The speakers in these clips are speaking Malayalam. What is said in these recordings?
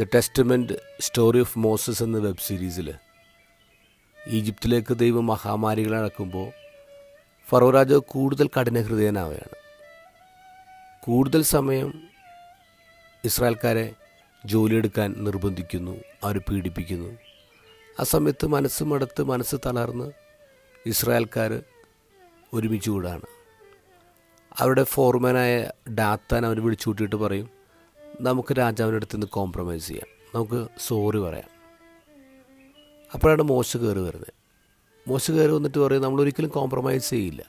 The testament story of Moses എന്ന വെബ് സീരീസിൽ ഈജിപ്തിലേക്ക് ദൈവം മഹാമാരികൾ നടക്കുമ്പോൾ ഫറോ രാജ കൂടുതൽ കഠിനഹൃദയനാവുകയാണ്. കൂടുതൽ സമയം ഇസ്രായേൽക്കാരെ ജോലിയെടുക്കാൻ നിർബന്ധിക്കുന്നു അവർ പീഡിപ്പിക്കുന്നു. ആ സമയത്ത് മനസ്സ് മടുത്ത് മനസ്സ് തളർന്ന് ഇസ്രായേൽക്കാർ ഒരുമിച്ച് കൂടാണ്. അവരുടെ ഫോർമാനായ ഡാത്താൻ അവർ വിളിച്ചു കൂട്ടിയിട്ട് പറയും നമുക്ക് രാജാവിന്റെ അടുത്ത് നിന്ന് കോംപ്രമൈസ് ചെയ്യാം. നമുക്ക് സോറി പറയാം. അപ്പോഴാണ് മോശ കയറി വരുന്നത്. മോശ കയറി വന്നിട്ട് പറയും നമ്മളൊരിക്കലും കോംപ്രമൈസ് ചെയ്യില്ല.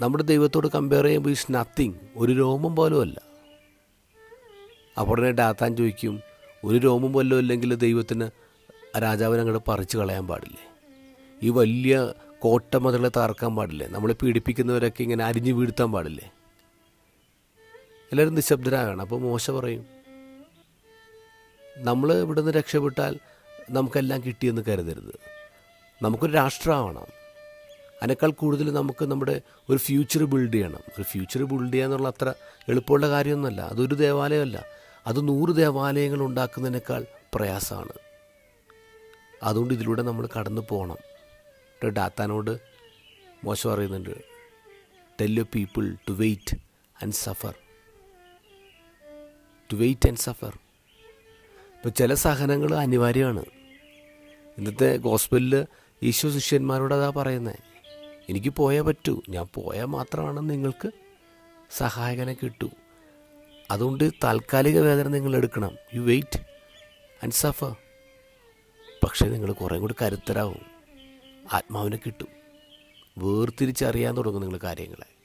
നമ്മുടെ ദൈവത്തോട് കമ്പയർ ചെയ്യുമ്പോൾ ഈസ് നത്തിങ് ഒരു രോമം പോലും അല്ല. അപ്പോൾ ഉടനെ ഡാത്താൻ ചോദിക്കും ഒരു രോമം പോലും അല്ലെങ്കിൽ ദൈവത്തിന് രാജാവിനെ അങ്ങോട്ട് പറിച്ചു കളയാൻ പാടില്ലേ? ഈ വലിയ കോട്ടമതിലെ തകർക്കാൻ പാടില്ലേ? നമ്മളെ പീഡിപ്പിക്കുന്നവരൊക്കെ ഇങ്ങനെ അരിഞ്ഞു വീഴ്ത്താൻ പാടില്ലേ? എല്ലാവരും നിശബ്ദരാകണം. അപ്പോൾ മോശ പറയും. നമ്മൾ ഇവിടെ നിന്ന് രക്ഷപ്പെട്ടാൽ നമുക്കെല്ലാം കിട്ടിയെന്ന് കരുതരുത്. നമുക്കൊരു രാഷ്ട്രമാവണം. അതിനേക്കാൾ കൂടുതൽ നമുക്ക് നമ്മുടെ ഒരു ഫ്യൂച്ചർ ബിൽഡ് ചെയ്യണം. ഒരു ഫ്യൂച്ചർ ബിൽഡ് ചെയ്യുക എന്നുള്ള അത്ര എളുപ്പമുള്ള കാര്യമൊന്നുമല്ല. അതൊരു ദേവാലയമല്ല. അത് നൂറ് ദേവാലയങ്ങൾ ഉണ്ടാക്കുന്നതിനേക്കാൾ പ്രയാസമാണ്. അതുകൊണ്ട് ഇതിലൂടെ നമ്മൾ കടന്നു പോകണം. ഡാത്താനോട് മോശം പറയുന്നുണ്ട്. Tell you people to wait and suffer to wait and suffer ഇപ്പോൾ ചില സഹനങ്ങൾ അനിവാര്യമാണ്. ഇന്നത്തെ ഗോസ്പലിൽ ഈശോ ശിഷ്യന്മാരോട് അതാ പറയുന്നത് എനിക്ക് പോയേ പറ്റൂ ഞാൻ പോയാൽ മാത്രമാണ് നിങ്ങൾക്ക് സഹായകനെ കിട്ടൂ. അതുകൊണ്ട് താൽക്കാലിക വേദന നിങ്ങൾ എടുക്കണം. യു വെയിറ്റ് ആൻഡ് സഫർ പക്ഷേ നിങ്ങൾ കുറേ കൂടി കരുത്തരാവും. ആത്മാവിനെ കിട്ടും. വേർതിരിച്ചറിയാൻ തുടങ്ങും നിങ്ങൾ കാര്യങ്ങളെ.